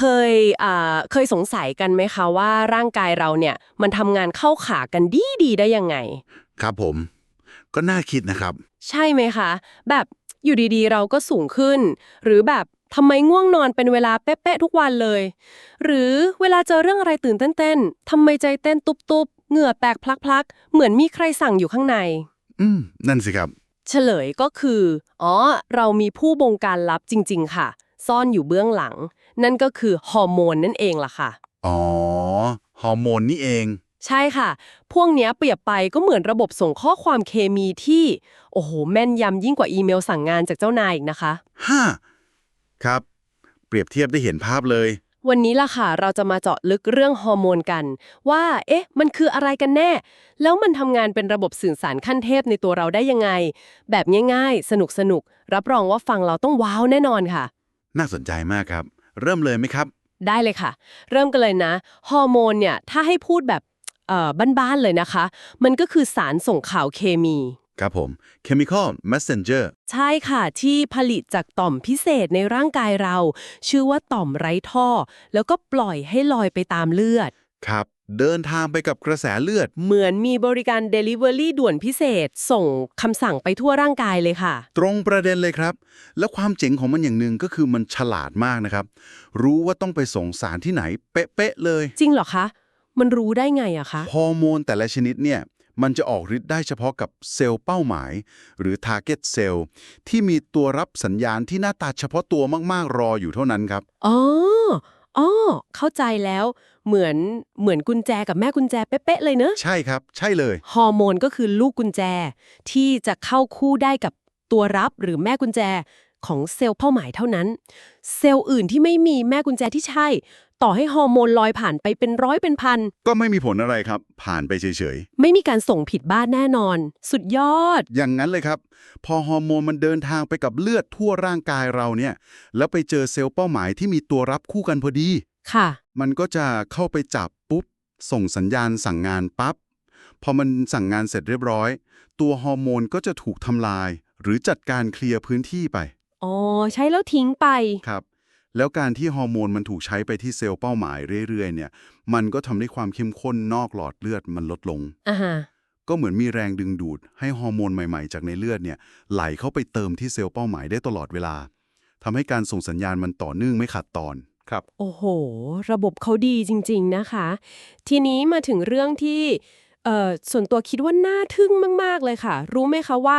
เคยอ่าเคยสงสัยกันไหมคะว่าร่างกายเราเนี่ยมันทำงานเข้าขากันดีดีๆได้ยังไง ครับผม ก็น่าคิดนะครับ ใช่ไหมคะ แบบอยู่ดีๆ เราก็สูงขึ้น หรือแบบทำไมง่วงนอนเป็นเวลาเป๊ะๆทุกวันเลย หรือเวลาเจอเรื่องอะไรตื่นเต้นๆทำไมใจเต้นตุบๆเหงื่อแตกพลักๆ เหมือนมีใครสั่งอยู่ข้างใน อืม นั่นสิครับ เฉลยก็คือ อ๋อ เรามีผู้บงการลับจริง ๆ ค่ะ ซ่อนอยู่เบื้องหลัง นั่นก็คือฮอร์โมนนั่นเองล่ะค่ะ อ๋อ ฮอร์โมนนี่เอง ใช่ค่ะ พวกเนี้ยเปรียบไปก็เหมือนระบบส่งข้อความเคมีที่ โอ้โห แม่นยำยิ่งกว่าอีเมลสั่งงานจากเจ้านายอีกนะคะ ฮ่า ครับ เปรียบเทียบได้เห็นภาพเลย วันนี้ล่ะค่ะ เราจะมาเจาะลึกเรื่องฮอร์โมนกัน ว่า เอ๊ะ มันคืออะไรกันแน่ แล้วมันทำงานเป็นระบบสื่อสารขั้นเทพในตัวเราได้ยังไง แบบง่ายๆ สนุกๆ รับรองว่าฟังเราต้องว้าวแน่นอนค่ะ น่าสนใจมากครับ เริ่มเลยไหมครับ ได้เลยค่ะ เริ่มกันเลยนะ ฮอร์โมนเนี่ย ถ้าให้พูดแบบเอ่อบ้านๆเลยนะคะ มันก็คือสารส่งข่าวเคมี ครับผม chemical messenger ใช่ค่ะ ที่ผลิตจากต่อมพิเศษในร่างกายเรา ชื่อว่าต่อมไร้ท่อ แล้วก็ปล่อยให้ลอยไปตามเลือด ครับ เดินทางไปกับกระแสเลือด เหมือนมีบริการ Delivery ด่วนพิเศษ ส่งคำสั่งไปทั่วร่างกายเลยค่ะ ตรงประเด็นเลยครับ แล้วความเจ๋งของมันอย่างหนึ่งก็คือมันฉลาดมากนะครับ รู้ว่าต้องไปส่งสารที่ไหน เป๊ะๆเลย จริงเหรอคะ มันรู้ได้ไงอะคะฮอร์โมนแต่ละชนิดเนี่ยมันจะออกฤทธิ์ได้เฉพาะกับเซลล์เป้าหมาย หรือ target cell ที่มีตัวรับสัญญาณที่หน้าตาเฉพาะตัวมากๆรออยู่เท่านั้นครับอ๋อ อ๋อเข้าใจแล้วเหมือนเหมือนกุญแจกับแม่กุญแจเป๊ะๆเลยเนอะใช่ครับ ใช่เลย ฮอร์โมนก็คือลูกกุญแจที่จะเข้าคู่ได้กับตัวรับหรือแม่กุญแจ ของเซลล์เป้าหมายเท่านั้น เซลล์อื่นที่ไม่มีแม่กุญแจที่ใช่ ต่อให้ฮอร์โมนลอยผ่านไปเป็นร้อยเป็นพัน ก็ไม่มีผลอะไรครับ ผ่านไปเฉยไม่มีการส่งผิดบ้านแน่นอน สุดยอด ๆ อย่างนั้นเลยครับ พอฮอร์โมนมันเดินทางไปกับเลือดทั่วร่างกายเราเนี่ย แล้วไปเจอเซลล์เป้าหมายที่มีตัวรับคู่กันพอดี ค่ะ มันก็จะเข้าไปจับปุ๊บ ส่งสัญญาณสั่งงานปั๊บ พอมันสั่งงานเสร็จเรียบร้อย ตัวฮอร์โมนก็จะถูกทำลาย หรือจัดการเคลียร์พื้นที่ไป อ๋อ ใช้แล้วทิ้งไป ครับ แล้วการที่ฮอร์โมนมันถูกใช้ไปที่เซลล์เป้าหมายเรื่อยๆ เนี่ย มันก็ทำให้ความเข้มข้นนอกหลอดเลือดมันลดลง อ่าฮะก็เหมือนมีแรงดึงดูด ให้ฮอร์โมนใหม่ๆ จากในเลือดเนี่ยไหลเข้าไปเติมที่เซลล์เป้าหมายได้ตลอดเวลาทำให้การส่งสัญญาณมันต่อเนื่องไม่ขาดตอนครับ โอ้โห ระบบเขาดีจริง ๆ นะคะ ทีนี้มาถึงเรื่องที่เอ่อ ส่วนตัวคิดว่าน่าทึ่งมาก ๆ เลยค่ะ รู้ไหมคะว่า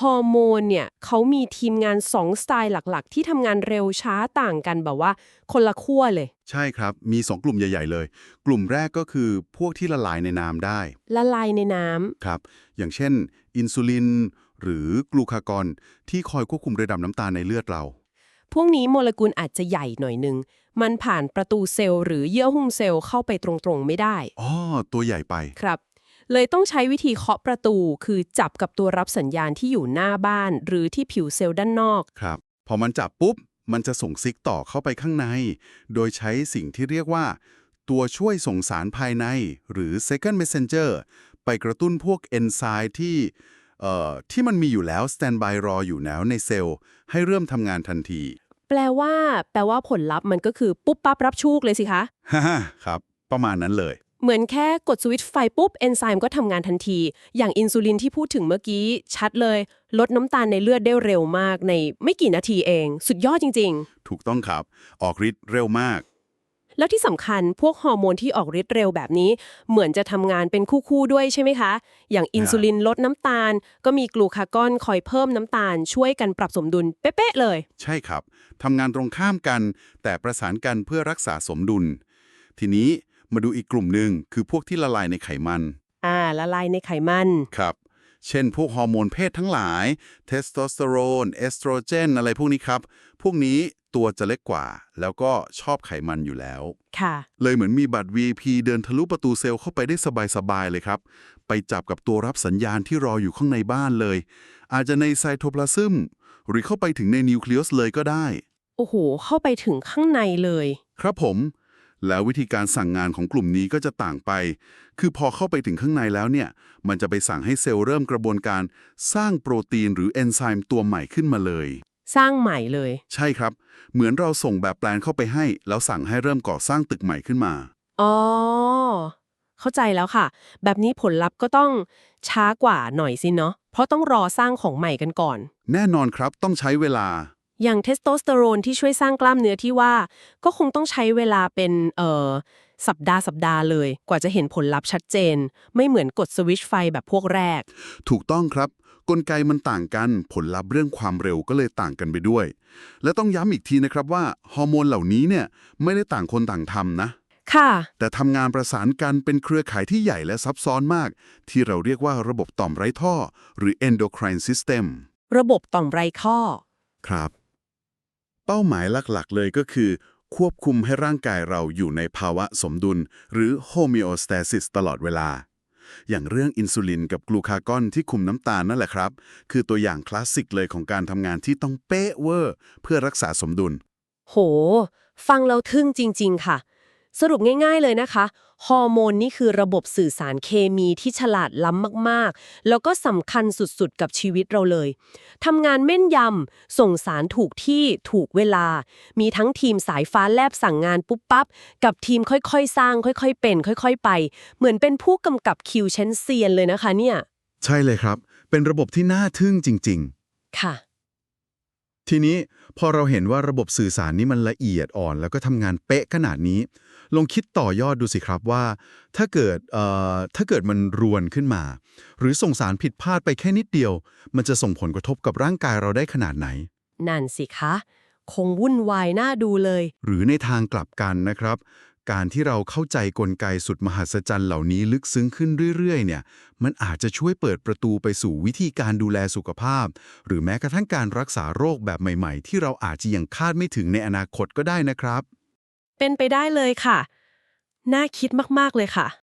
ฮอร์โมนเนี่ยเขามีทีมงาน 2 สไตล์หลักๆ ที่ทำงานเร็วช้าต่างกันแบบว่าคนละขั้วเลย ใช่ครับ มี 2 กลุ่มใหญ่ ๆ เลย กลุ่มแรกก็คือพวกที่ละลายในน้ำได้ ละลายในน้ำครับ อย่างเช่น อินซูลิน หรือกลูคากอนที่คอยควบคุมระดับน้ำตาลในเลือดเรา พวกนี้โมเลกุลอาจจะใหญ่หน่อยนึงมันผ่านประตูเซลล์หรือเยื่อหุ้มเซลล์เข้าไปตรงๆไม่ได้อ๋อตัวใหญ่ไปครับ เลยต้องใช้วิธีเคาะประตู คือจับกับตัวรับสัญญาณที่อยู่หน้าบ้าน หรือที่ผิวเซลล์ด้านนอก ครับ พอมันจับปุ๊บ มันจะส่งซิกต่อเข้าไปข้างใน โดยใช้สิ่งที่เรียกว่า ตัวช่วยส่งสารภายใน หรือ second messenger ไปกระตุ้นพวกเอนไซม์ที่เอ่อที่มันมีอยู่แล้ว standby รออยู่แล้วในเซลล์ให้เริ่มทำงานทันที แปลว่า แปลว่าผลลัพธ์มันก็คือปุ๊บปั๊บรับชูกเลยสิคะ ฮ่าๆครับ ประมาณนั้นเลย เหมือนแค่กดสวิตช์ไฟปุ๊บเอนไซม์ก็ทำงานทันที อย่างอินซูลินที่พูดถึงเมื่อกี้ ชัดเลย ลดน้ำตาลในเลือดได้เร็วมากในไม่กี่นาทีเอง สุดยอดจริงถูกต้องครับ ออกฤทธิ์เร็วมากๆแล้วที่สำคัญพวกฮอร์โมนที่ออกฤทธิ์เร็วแบบนี้ เหมือนจะทำงานเป็นคู่ๆด้วยใช่ไหมคะ อย่างอินซูลินลดน้ำตาล ก็มีกลูคากอนคอยเพิ่มน้ำตาล ช่วยกันปรับสมดุลเป๊ะๆเลย ใช่ครับทำงานตรงข้ามกัน แต่ประสานกันเพื่อรักษาสมดุล ทีนี้ มาดูอีกกลุ่มหนึ่งคือพวกที่ละลายในไขมัน อ่า ละลายในไขมัน ครับ เช่น พวกฮอร์โมนเพศทั้งหลาย เทสโทสเตอโรน เอสโตรเจน อะไรพวกนี้ครับ พวกนี้ตัวจะเล็กกว่า แล้วก็ชอบไขมันอยู่แล้ว ค่ะ เลยเหมือนมีบัตร VIP เดินทะลุประตูเซลล์เข้าไปได้สบาย ๆ เลยครับ ไปจับกับตัวรับสัญญาณที่รออยู่ข้างในบ้านเลย อาจจะในไซโทพลาซึมหรือเข้าไปถึงในนิวเคลียสเลยก็ได้ โอ้โห เข้าไปถึงข้างในเลย ครับผม แล้ววิธีการสั่งงานของกลุ่มนี้ก็จะต่างไป คือพอเข้าไปถึงข้างในแล้วเนี่ย มันจะไปสั่งให้เซลล์เริ่มกระบวนการสร้างโปรตีนหรือเอนไซม์ตัวใหม่ขึ้นมาเลย สร้างใหม่เลย ใช่ครับ เหมือนเราส่งแบบแปลนเข้าไปให้ แล้วสั่งให้เริ่มก่อสร้างตึกใหม่ขึ้นมา อ๋อ เข้าใจแล้วค่ะ แบบนี้ผลลัพธ์ก็ต้องช้ากว่าหน่อยสิเนาะ เพราะต้องรอสร้างของใหม่กันก่อน แน่นอนครับ ต้องใช้เวลา อย่างเทสโทสเตอโรนที่ช่วยสร้างกล้ามเนื้อที่ว่า ก็คงต้องใช้เวลาเป็นเอ่อสัปดาห์สัปดาห์เลย กว่าจะเห็นผลลัพธ์ชัดเจน ไม่เหมือนกดสวิตช์ไฟแบบพวกแรก ถูกต้องครับ กลไกมันต่างกันผลลัพธ์เรื่องความเร็วก็เลยต่างกันไปด้วย และต้องย้ำอีกทีนะครับว่าฮอร์โมนเหล่านี้เนี่ยไม่ได้ต่างคนต่างทำนะ ค่ะ แต่ทำงานประสานกันเป็นเครือข่ายที่ใหญ่และซับซ้อนมาก ที่เราเรียกว่าระบบต่อมไร้ท่อ หรือ endocrine system ระบบต่อมไรข้อ ครับ เป้าหมายหลักๆ เลยก็คือ ควบคุมให้ร่างกายเราอยู่ในภาวะสมดุล หรือ homeostasis ตลอดเวลา อย่างเรื่องอินซูลินกับกลูคากอนที่คุมน้ำตาลนั่นแหละครับ คือตัวอย่างคลาสสิกเลยของการทำงานที่ต้องเป๊ะเวอร์ เพื่อรักษาสมดุล โห ฟังเราทึ่งจริง ๆ ค่ะ สรุปง่ายๆเลยนะคะ ฮอร์โมนนี่คือระบบสื่อสารเคมีที่ฉลาดล้ำมากๆ แล้วก็สำคัญสุดๆ กับชีวิตเราเลย ทำงานแม่นยำ ส่งสารถูกที่ถูกเวลา มีทั้งทีมสายฟ้าแลบสั่งงานปุ๊บปั๊บ กับทีมค่อยๆ สร้าง ค่อยๆ เป็น ค่อย ๆ ไป เหมือนเป็นผู้กำกับคิวเชนเซียนเลยนะคะเนี่ย ใช่เลยครับ เป็นระบบที่น่าทึ่งจริง ๆ ค่ะ ทีนี้พอเราเห็นว่าระบบสื่อสารนี้มันละเอียดอ่อน แล้วก็ทำงานเป๊ะขนาดนี้ ลองคิดต่อยอดดูสิครับว่า ถ้าเกิดเอ่อถ้าเกิดมันรวนขึ้นมา หรือส่งสารผิดพลาดไปแค่นิดเดียว มันจะส่งผลกระทบกับร่างกายเราได้ขนาดไหน นั่นสิคะ คงวุ่นวายน่าดูเลย หรือในทางกลับกันนะครับ การที่เราเข้าใจกลไกสุดมหัศจรรย์เหล่านี้ลึกซึ้งขึ้นเรื่อยๆ เนี่ย มันอาจจะช่วยเปิดประตูไปสู่วิธีการดูแลสุขภาพ หรือแม้กระทั่งการรักษาโรคแบบใหม่ๆ ที่เราอาจจะยังคาดไม่ถึงในอนาคตก็ได้นะครับ เป็นไปได้เลยค่ะ น่าคิดมากๆเลยค่ะ